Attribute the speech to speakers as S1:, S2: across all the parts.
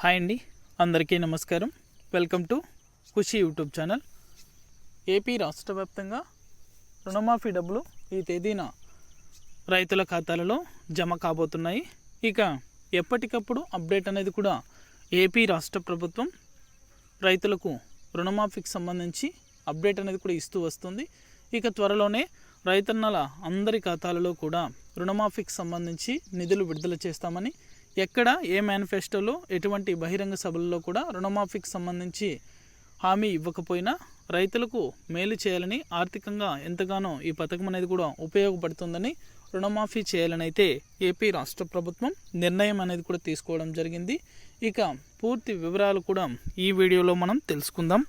S1: Hi అండి అందరికీ నమస్కారం. Welcome to Khushi YouTube channel. AP రాష్ట్ర వ్యాప్తంగా రుణమాఫీ డబ్బులు ఈ తేదీన రైతుల ఖాతాలలో జమ కాబోతున్నాయి. ఇక ఎప్పటికప్పుడు అప్డేట్ అనేది కూడా ఏపీ రాష్ట్ర ప్రభుత్వం రైతులకు రుణమాఫీకి సంబంధించి అప్డేట్ అనేది కూడా ఇస్తూ వస్తుంది. ఇక త్వరలోనే రైతన్నల అందరి ఖాతాలలో కూడా రుణమాఫీకి సంబంధించి నిధులు విడుదల చేస్తామని ఎక్కడ ఏ మేనిఫెస్టోలో ఎటువంటి బహిరంగ సభల్లో కూడా రుణమాఫీకి సంబంధించి హామీ ఇవ్వకపోయినా రైతులకు మేలు చేయాలని ఆర్థికంగా ఎంతగానో ఈ పథకం అనేది కూడా ఉపయోగపడుతుందని రుణమాఫీ చేయాలని అయితే ఏపీ రాష్ట్ర ప్రభుత్వం నిర్ణయం అనేది కూడా తీసుకోవడం జరిగింది. ఇక పూర్తి వివరాలు కూడా ఈ వీడియోలో మనం తెలుసుకుందాం.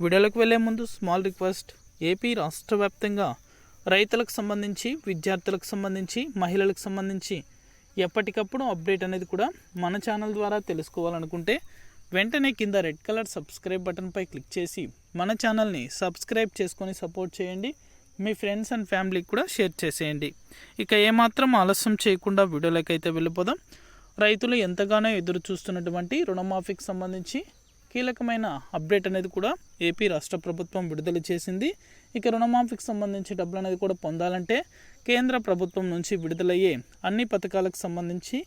S1: వీడియోలకు వెళ్ళే ముందు స్మాల్ రిక్వెస్ట్ ఏపీ రాష్ట్ర వ్యాప్తంగా రైతులకు సంబంధించి విద్యార్థులకు సంబంధించి మహిళలకు సంబంధించి ఎప్పటికప్పుడు అప్డేట్ అనేది కూడా మన ఛానల్ ద్వారా తెలుసుకోవాలనుకుంటే వెంటనే కింద రెడ్ కలర్ సబ్స్క్రైబ్ బటన్పై క్లిక్ చేసి మన ఛానల్ని సబ్స్క్రైబ్ చేసుకొని సపోర్ట్ చేయండి. మీ ఫ్రెండ్స్ అండ్ ఫ్యామిలీకి కూడా షేర్ చేసేయండి. ఇక ఏమాత్రం ఆలస్యం చేయకుండా వీడియోలోకి అయితే వెళ్ళిపోదాం. రైతులు ఎంతగానో ఎదురు చూస్తున్నటువంటి రుణమాఫీకి సంబంధించి కీలకమైన అప్డేట్ అనేది కూడా ఏపీ రాష్ట్ర ప్రభుత్వం విడుదల చేసింది. ఇక రుణమాఫీకి సంబంధించి డబ్బులు అనేది కూడా పొందాలంటే కేంద్ర ప్రభుత్వం నుంచి విడుదలయ్యే అన్ని పథకాలకు సంబంధించి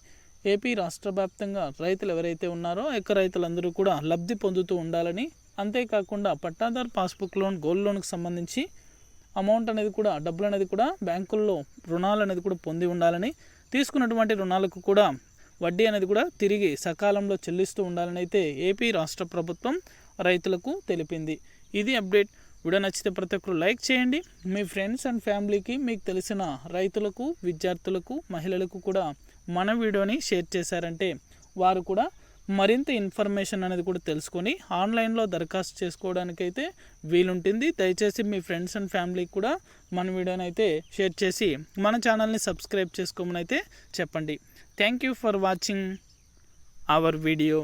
S1: ఏపీ రాష్ట్ర వ్యాప్తంగా రైతులు ఎవరైతే ఉన్నారో ఎక్క రైతులందరూ కూడా లబ్ధి పొందుతూ ఉండాలని అంతేకాకుండా పట్టాదారు పాస్బుక్ లోన్ గోల్డ్ లోన్కి సంబంధించి అమౌంట్ అనేది కూడా డబ్బులు అనేది కూడా బ్యాంకుల్లో రుణాలు అనేది కూడా పొంది ఉండాలని తీసుకున్నటువంటి రుణాలకు కూడా వడ్డీ అనేది కూడా తిరిగి సకాలంలో చెల్లిస్తూ ఉండాలని అయితే ఏపీ రాష్ట్ర ప్రభుత్వం రైతులకు తెలిపింది. ఇది అప్డేట్. వీడియో నచ్చితే ప్రతి ఒక్కరు లైక్ చేయండి. మీ ఫ్రెండ్స్ అండ్ ఫ్యామిలీకి మీకు తెలిసిన రైతులకు విద్యార్థులకు మహిళలకు కూడా మన వీడియోని షేర్ చేశారంటే వారు కూడా మరింత ఇన్ఫర్మేషన్ అనేది కూడా తెలుసుకొని ఆన్లైన్లో దరఖాస్తు చేసుకోవడానికైతే వీలుంటుంది. దయచేసి మీ ఫ్రెండ్స్ అండ్ ఫ్యామిలీకి కూడా మన వీడియోని అయితే షేర్ చేసి మన ఛానల్ని సబ్స్క్రైబ్ చేసుకోమని అయితే చెప్పండి. Thank you for watching our video.